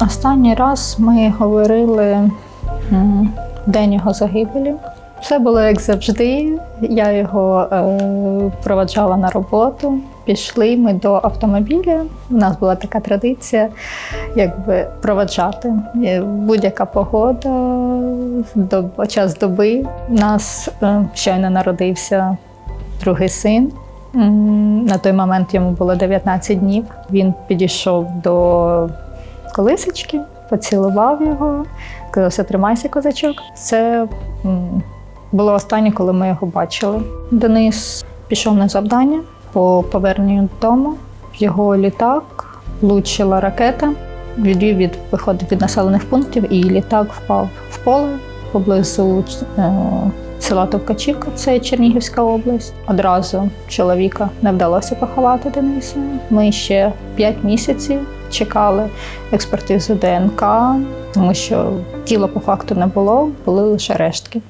Останній раз ми говорили день його загибелі. Все було як завжди. Я його е, проваджала на роботу. Пішли ми до автомобіля. У нас була така традиція, якби проваджати. Е, Будь-яка погода, доб- час доби. У нас е, щойно народився другий син. На той момент йому було 19 днів. Він підійшов до колисочки, поцілував його, сказав, «Все, тримайся, козачок. Це було останнє, коли ми його бачили. Денис пішов на завдання по поверненню додому. Його літак влучила ракета. Відвів від виходив від населених пунктів, і літак впав в поле поблизу е, села Товкачівка, це Чернігівська область. Одразу чоловіка не вдалося поховати Дениса. Ми ще 5 місяців чекали експертизу ДНК, тому що тіла по факту не було, були лише рештки.